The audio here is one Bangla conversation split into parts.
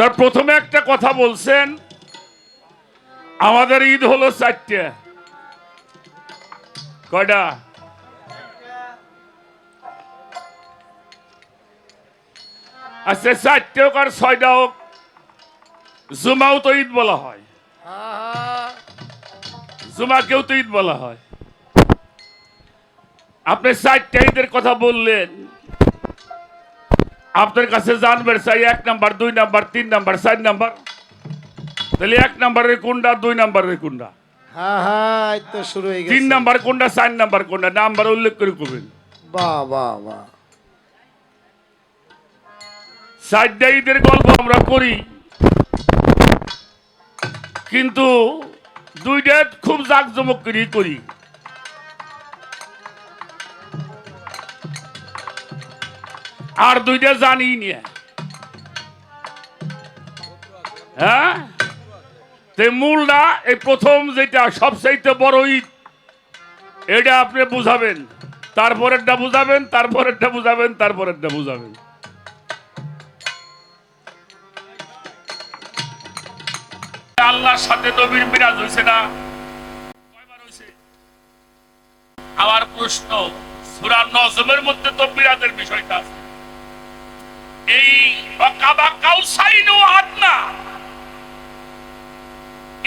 তার প্রথমে একটা কথা বলছেন, আমাদের ঈদ হলো চারটে। কয়টা? আচ্ছা চারটে হোক আর ছয়টা হোক জুমাও তো ঈদ বলা হয়। জুমাকেও তো ঈদ বলা হয়। আপনি চারটে ঈদের কথা বললেন। আপনার কাছে জানবেন চাই এক নাম্বার দুই নাম্বার তিন নাম্বার চার নাম্বার। তাহলে এক নাম্বারের কোনটা দুই নাম্বারের কোনটা? হ্যাঁ হ্যাঁ তো শুরু হয়ে গেছে। তিন নাম্বার কোনটা চার নাম্বার কোনটা? নাম্বার উল্লেখ করে করবেন বাহ বাহ বাহ চারটা ঈদের গল্প আমরা করি। কিন্তু দুইটা খুব জাঁকজমক করেই করি। আর দুইটা জানি নিয়ে। হ্যাঁ? মূলটা, এই প্রথম যেটা, সবচাইতে বড় ঈদ, এটা আপনি বুঝাবেন। তারপরেরটা বুঝাবেন তারপরেরটা বুঝাবেন তারপরেরটা বুঝাবেন। আল্লাহর সাথে নবীর মিরাজ হয়েছে না? আমার প্রশ্ন, সূরা নজমের মধ্যে তো মিরাজের বিষয়টা আছে। এই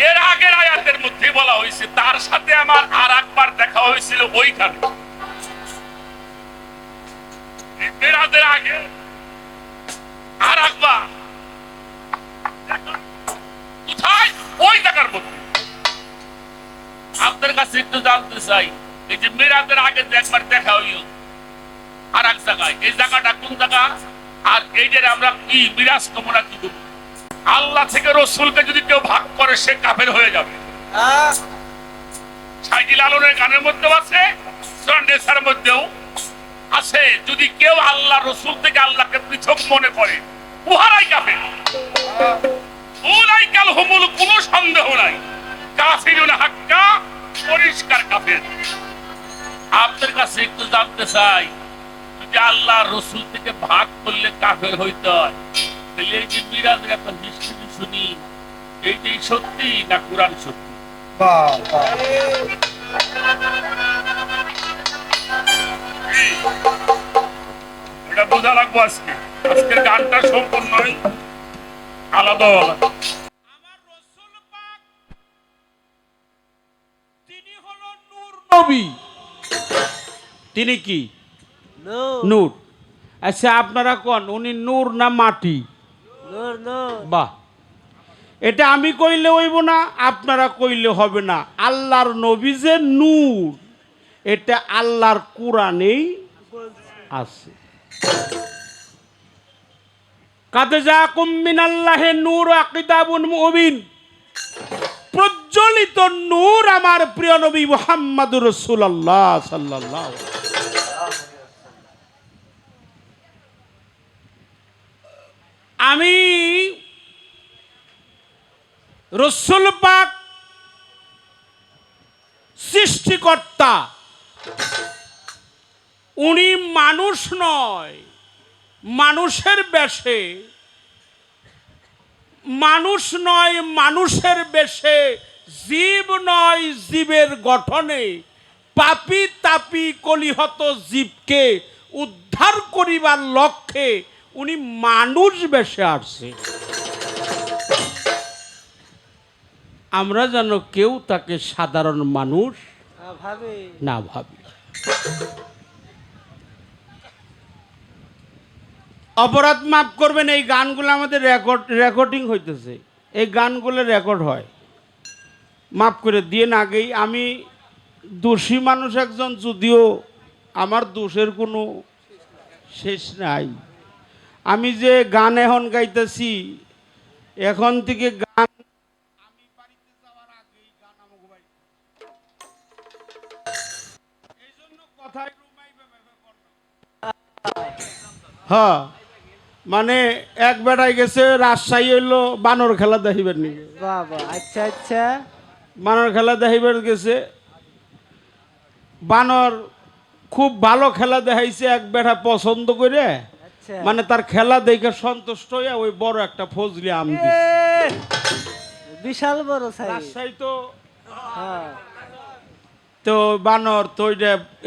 এর আগের আয়াতের মধ্যে বলা হয়েছে, তার সাথে আমার আর একবার দেখা হয়েছিল ওইখানে। এই আগে আর একবার কোথায়? ওই জায়গার মধ্যে। আপনার কাছে একটু জানতে চাই, এই যে মেরাদের আগে একবার দেখা হইল আর এক জায়গায়, এই জায়গাটা কোন জায়গা? আর এইটার আমরা কি বিরাজ কামনা কি করব? আল্লাহ থেকে রসুলকে যদি কেউ ভাগ করে সে কাফের হয়ে যাবে। আলমের গানের মধ্যেও আছে সন্দেশার মধ্যেও আছে। যদি কেউ আল্লাহ রসুল থেকে আল্লাহকে পৃথক মনে করে উহারাই কাফের। উলাইকাল হুমুল কোনো সন্দেহ নাই। কাফিরুন হাক্কা পরিষ্কার কাফের। আপনার কাছে একটু জানতে চাই আল্লাহ রসুল থেকে ভাগ করলে কাফের হইতে এই যে মিরাজের একটা শুনি এইটাই সত্যি না কোরআন সত্যি? এটা বোঝা লাগবো আজকে। আজকের গানটা সম্পূর্ণই আলাদা আলাদা তিনি কি? নূর। আচ্ছা আপনারা কোন? উনি নূর না মাটি? বাহ। এটা আমি কইলে হইব না আপনারা কইলে হবে না। আল্লাহর নবী যে নূর এটা আল্লাহর কোরআনেই আছে। কাদে যা কুম্মিন আল্লাহে নূর আকিতাবুন মুবিন। প্রজ্বলিত নূর আমার প্রিয় নবী মুহাম্মাদুর রাসূলুল্লাহ সাল্লাল্লাহু আমি রসুল পাক সৃষ্টিকর্তা। উনি মানুষ নয়, মানুষের বেশে। মানুষ নয়, মানুষের বেশে। জীব নয়, জীবের গঠনে। পাপি তাপি কলিহত জীবকে উদ্ধার করিবার লক্ষ্যে উনি মানুষ বেশে আসছে। আমরা যেন কেউ তাকে সাধারণ মানুষ ভাবে। না ভাবি। অপরাধ মাফ করবেন এই গানগুলো আমাদের রেকর্ড রেকর্ডিং হইতেছে। এই গানগুলো রেকর্ড হয়। মাফ করে দিয়ে আগেই। আমি দোষী মানুষ একজন যদিও আমার দোষের কোনো শেষ নাই। আমি যে গান এখন গাইতেছি এখন থেকে গান আমি বাড়িতে যাওয়ার আগেই গান আমাকে বাড়িতে এই জন্য কথায় রুমাই ভেবে পড়লাম। হ্যাঁ মানে এক বেড়াই গেছে রাজশাহী হইল বানর খেলা দেখিবার বাবা আচ্ছা আচ্ছা। বানর খেলা দেখাইবার গেছে। বানর খুব ভালো খেলা দেখাইছে এক বেড়া পছন্দ করে। মানে তার খেলা দেখে সন্তুষ্ট হয়ে ওই বড় একটা ফজলি আম বিশাল বড় রাজশাহী তো। হ্যাঁ। তো বানর তো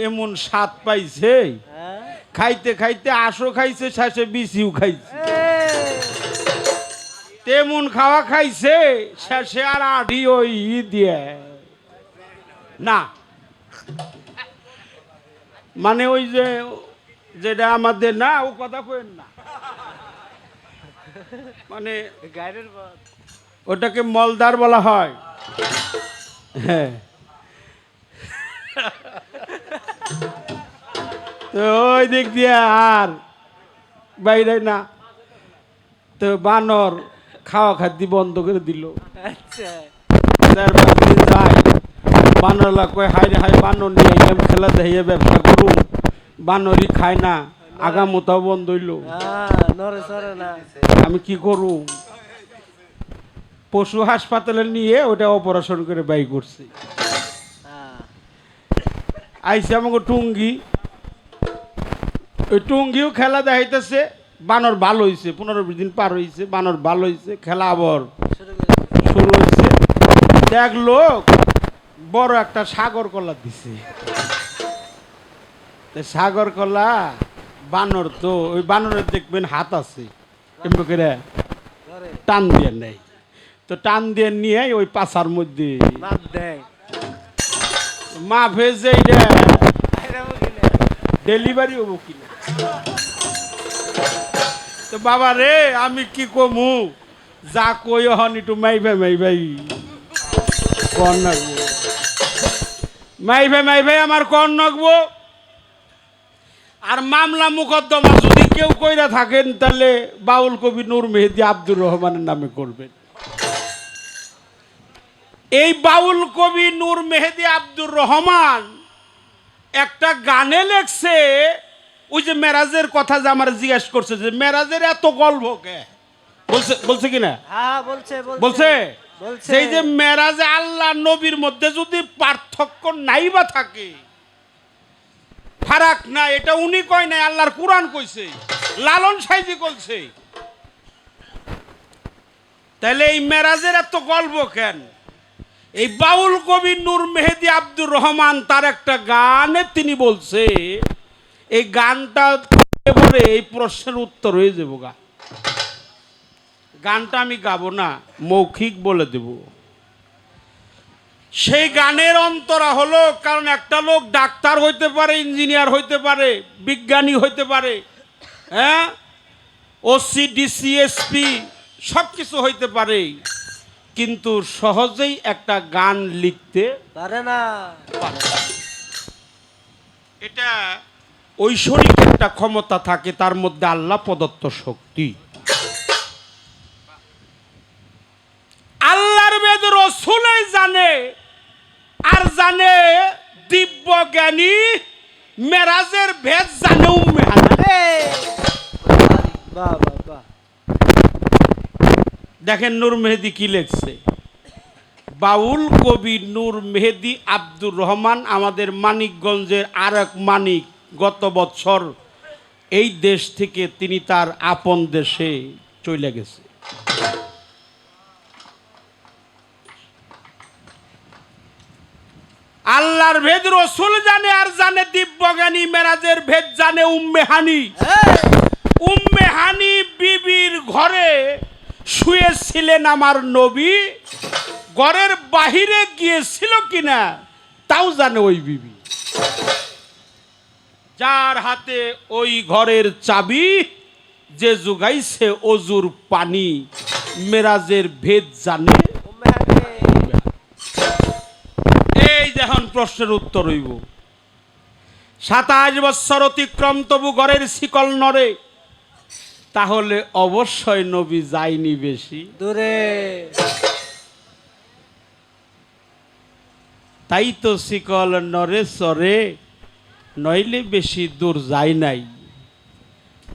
এমন স্বাদ পাইছে। হ্যাঁ। খাইতে খাইতে আশো খাইছে শেষে বিচিও খাইছে। তেমন খাওয়া খাইছে শেষে আর আঠি ওই ই দিয়ে। না। মানে ওই যে যেটা আমাদের না ও কথা কেন না। মানে ওটাকে মলদার বলা হয়। হ্যাঁ। তো ওই দিক দিয়ে আর বাইরে না। তো বানর খাওয়া খাদ্য বন্ধ করে দিল। আচ্ছা। বানরলা কয় হাই হাই বানর নিয়ে গেম খেলা দেখিয়ে ব্যবসা করুন বানরই খায় না আগামতাও বন্ধ হইল। হ্যাঁ আমি কি করু? পশু হাসপাতালে নিয়ে ওটা অপারেশন করে বাই করছি। হ্যাঁ। আইসে আমাকে টুঙ্গি। ওই টুঙ্গিও খেলা দেখাইতেছে বানর ভালো হয়েছে পনেরো বিশ দিন পার হয়েছে বানর ভালো হয়েছে খেলা আবার শুরু হয়েছে দেখ লোক বড় একটা সাগর কলা দিছে। সাগর কলা বানর তো ওই বানরের দেখবেন হাত আছে। এমনি করে টান দিয়ে নেই তো টান দিয়ে নিয়ে ওই পাশার মধ্যে মা ভেজে। ডেলিভারি হব কিনা তো বাবা রে আমি কি কমু? যা কই হন একটু মাই ভাই মাই ভাই কন নাকবো মাই ভাই মাই ভাই আমার কন নাকবো আর মামলা মুকদ্দমা যদি কেউ কইরা থাকেন তাহলে বাউল কবি নূর মেহেদি আব্দুর রহমানের নামে করবেন। এই বাউল কবি নূর মেহেদি আব্দুর রহমান একটা গানে লেখছে ওই যে মেরাজের কথা যে আমার জিজ্ঞেস করছে যে মেরাজের এত গল্প কে? বলছে বলছে কি না হ্যাঁ বলছে। বলছে? বলছে। সেই যে মেরাজে আল্লাহ নবীর মধ্যে যদি পার্থক্য নাই বা থাকে ফারাক না, এটা উনি কয় নাই, আল্লাহর কোরআন কইছে। লালন সাইজি কইছে। তাহলে এই মেরাজের এত গল্প কেন? এই বাউল কবি নূর মেহেদি আব্দুর রহমান তার একটা গানে তিনি বলছে, এই গানটা এবারে এই প্রশ্নের উত্তর হয়ে যাব গা গানটা আমি গাবো না, মৌখিক বলে দেব। সেই গানের অন্তরা হলো কারণ একটা লোক ডাক্তার হইতে পারে ইঞ্জিনিয়ার হইতে পারে বিজ্ঞানী হইতে পারে হ্যাঁ? ওসি ডিসি এসপি সব কিছু হইতে পারে। কিন্তু সহজেই একটা গান লিখতে পারে না। পারে না। এটা ঐশ্বরিক একটা ক্ষমতা থাকে তার মধ্যে আল্লাহ প্রদত্ত শক্তি আল্লাহর বেদ রসুলে জানে আর জানে দিব্য জ্ঞানী মেরাজের ভেদ জানে দেখেন নূর মেহেদি কি লেখছে? বাউল কবি নূর মেহেদি আব্দুর রহমান আমাদের মানিকগঞ্জের আর এক মানিক গত বছর এই দেশ থেকে তিনি তার আপন দেশে চলে গেছে। আল্লাহর ভেদ রসুল জানে আর জানে দিব্যজ্ঞানী মেরাজের ভেদ জানে উম্মেহানি উম্মে হানি বিবির ঘরে শুয়েছিলেন আমার নবী। ঘরের বাহিরে গিয়েছিল কিনা তাও জানে ওই বিবি। যার হাতে ওই ঘরের চাবি যে জুগাইছে অজুর পানি মেরাজের ভেদ জানে উম্মে হানি। এই দেখুন প্রশ্নের উত্তর হইব। সাতাশ বৎসর অতিক্রম তবু ঘরের শিকল নরে তাহলে অবশ্যই নবী যায়নি বেশি। দূরে। তাই তো শিকল নরে সরে নইলে বেশি দূর যায় নাই।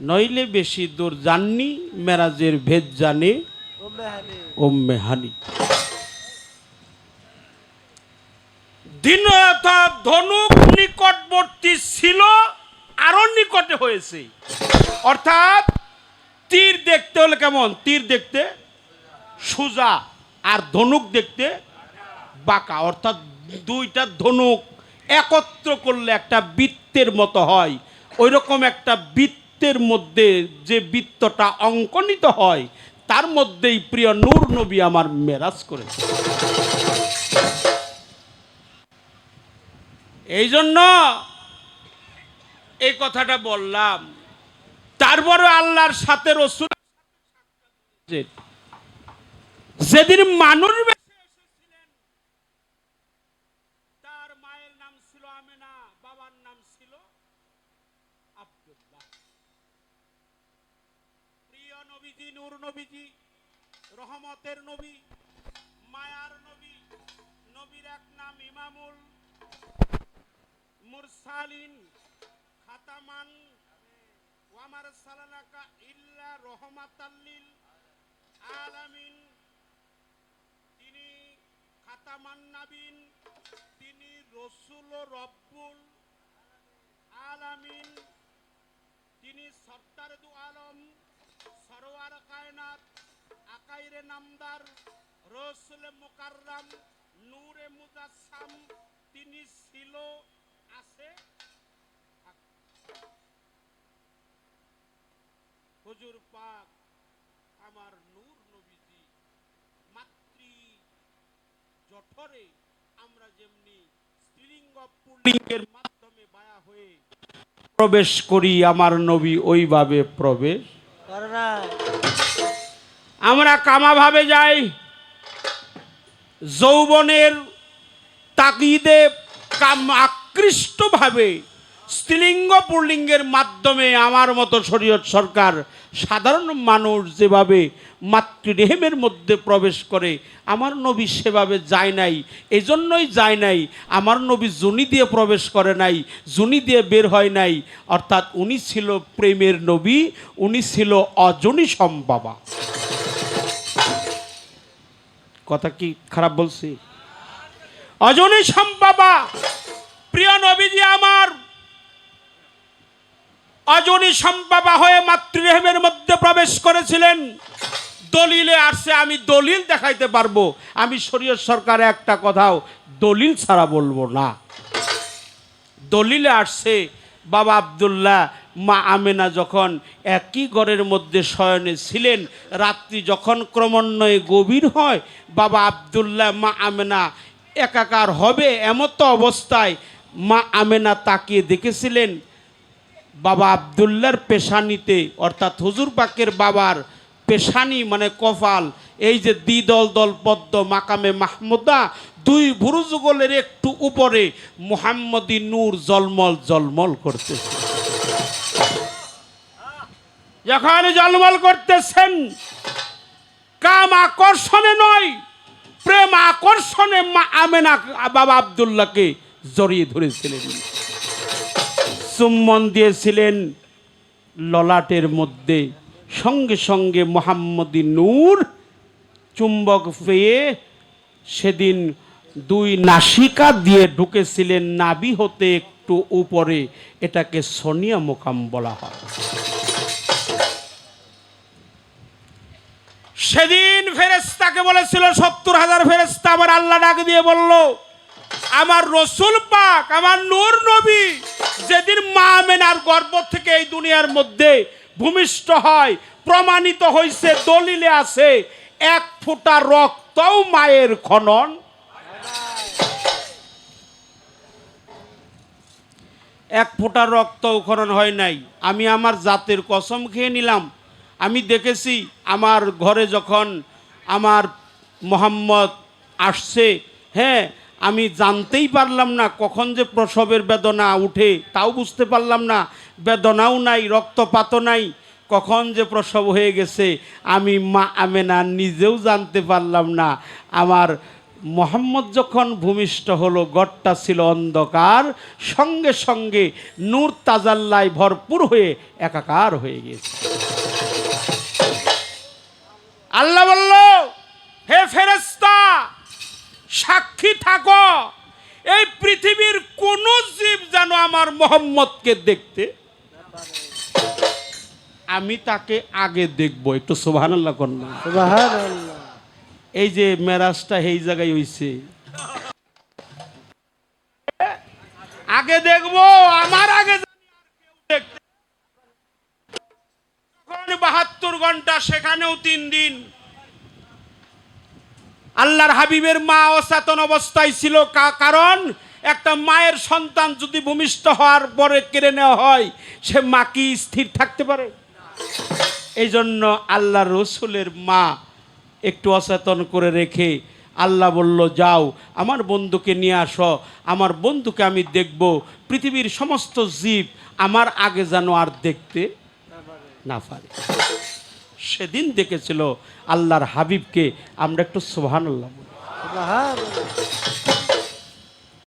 নইলে বেশি দূর জাননি মেরাজের ভেদ জানে উম্মে হানি। ওম্মে হানি দিনতা ধনুক নিকটবর্তী ছিল আরও নিকটে হয়েছে। অর্থাৎ, তীর দেখতে হলে কেমন? তীর দেখতে সোজা, আর ধনুক দেখতে বাঁকা। অর্থাৎ দুইটা ধনুক একত্র করলে একটা বৃত্তের মতো হয়। ওই রকম একটা বৃত্তের মধ্যে যে বৃত্তটা অঙ্কনিত হয়, তার মধ্যেই প্রিয় নূর নবী আমার মেরাজ করেছে। এই জন্য এই কথাটা বললাম। তারপরে আল্লাহর সাথে রসুল যেদিন মানুষ তার মায়ের নাম ছিল বাবার নাম ছিল প্রিয় রহমতের নবী, মায়ার নবী, নবীর এক নাম ইমামুল মুরসালিন খাতামান ওয়ামার সালানাকা ইল্লা রহমাতাল্লিল আলামিন। তিনি খাতামান নাবিন, তিনি রসুল রব্বুল আলামিন। তিনি সর্দার দু আলম, সরোয়ার কায়নাত, আকাইরে নামদার, রসুল মুকাররাম, নূরে মুজাসসাম তিনি ছিল আছে। হুজুর পাক আমার নূর নবীজি মাতৃ জঠরে আমরা যেমনি স্ত্রীলিঙ্গ মাধ্যমে বায়া হয়ে প্রবেশ করি, আমার নবী ওইভাবে প্রবেশ আমরা কামাভাবে যাই, যৌবনের তাগিদে কাম আকৃষ্টভাবে স্ত্রীলিঙ্গ পুল্লিঙ্গের মাধ্যমে আমার মতো শরীয়ত সরকার সাধারণ মানুষ যেভাবে মাতৃদেহেমের মধ্যে প্রবেশ করে, আমার নবী সেভাবে যায় নাই। এজন্যই যায় নাই। আমার নবী জুনি দিয়ে প্রবেশ করে নাই, জুনি দিয়ে বের হয় নাই। অর্থাৎ উনি ছিল প্রেমের নবী, উনি ছিল অজনী সম্বাবা কথা কি খারাপ বলছি? অজনী সম্বাবা প্রিয় নবীজি আমার, অজনী সম্বাবা হয়ে মাতৃরেহেমের মধ্যে প্রবেশ করেছিলেন। দলিলে আসছে, আমি দলিল দেখাইতে পারব। আমি শরীয় সরকার একটা কথাও দলিল ছাড়া বলব না। দলিলে আসছে, বাবা আবদুল্লাহ, মা আমেনা যখন একই ঘরের মধ্যে শয়নে ছিলেন, রাত্রি যখন ক্রমান্বয়ে গভীর হয়, বাবা আবদুল্লাহ, মা আমেনা একাকার হবে এমত অবস্থায় মা আমেনা তাকিয়ে দেখেছিলেন বাবা আবদুল্লার পেশানিতে, অর্থাৎ হুজুর পাকের বাবার পেশানি মানে কপাল এই যে দ্বিদল দল পদ্ম মাকামে মাহমুদা, দুই ভুরুযুগলের একটু উপরে মুহাম্মদী নূর জলমল জলমল করতেছে যখন জলমল করতেছেন, কাম আকর্ষণে নয়, প্রেম আকর্ষণে মা আমেনা বাবা আবদুল্লাহকে জড়িয়ে ধরেছিলেন। চুম্বন দিয়েছিলেন ললাটের মধ্যে। সঙ্গে সঙ্গে মোহাম্মদী নূর চুম্বক পেয়ে সেদিন দুই নাসিকা দিয়ে ঢুকেছিলেন নাবি হতে একটু উপরে। এটাকে সোনিয়া মোকাম বলা হয়। সেদিন ফেরেস্তাকে বলেছিল, সত্তর হাজার ফেরেস্তা আমার আল্লাহ ডাক দিয়ে বলল আমার রসুল পাক, আমার নূর নবী যেদিন মা মেনার গর্ব থেকে এই দুনিয়ার মধ্যে ভূমিষ্ঠ হয়, প্রমাণিত হয়েছে দলিলে আছে, এক ফোঁটা রক্তও মায়ের খনন। এক ফোঁটা রক্ত খনন হয় নাই। আমি আমার জাতের কসম খেয়ে নিলাম। আমি দেখেছি আমার ঘরে যখন আমার মোহাম্মদ আসছে হ্যাঁ আমি জানতেই পারলাম না কখন যে প্রসবের বেদনা উঠে, তাও বুঝতে পারলাম না। বেদনাও নাই, রক্তপাতও নাই, কখন যে প্রসব হয়ে গেছে, আমি মা আমেনা নিজেও জানতে পারলাম না। আমার মোহাম্মদ যখন ভূমিষ্ঠ হলো গড়টা ছিল অন্ধকার, সঙ্গে সঙ্গে নূর তাজাল্লায় ভরপুর হয়ে একাকার হয়ে গেছে। আল্লাহ বলল, হে ফেরেস্তা সাক্ষী থাকো। এই পৃথিবীর কোন জীব যেন আমার মোহাম্মদকে দেখতে? আমি তাকে আগে দেখব একটু সোভানাল্লাহ কন্যা এই যে মেরাজটা এই জায়গায় হইছে। আগে দেখব আমার আগে বাহাত্তর ঘণ্টা সেখানেও তিন দিন। আল্লাহর হাবিবের মা অচেতন অবস্থায় ছিল। কারণ একটা মায়ের সন্তান যদি ভূমিষ্ঠ হওয়ার পরে কেড়ে নেওয়া হয়, সে মা কি স্থির থাকতে পারে? এই জন্য আল্লাহ রসুলের মা একটু অচেতন করে রেখে আল্লাহ বলল, যাও, আমার বন্ধুকে নিয়ে আসো। আমার বন্ধুকে আমি দেখব। পৃথিবীর সমস্ত জীব আমার আগে যেন আর দেখতে না পারে। সেদিন দেখেছিল আল্লাহর হাবিবকে। আমরা একটু সোহান আল্লাহ সুবহানাল্লাহ।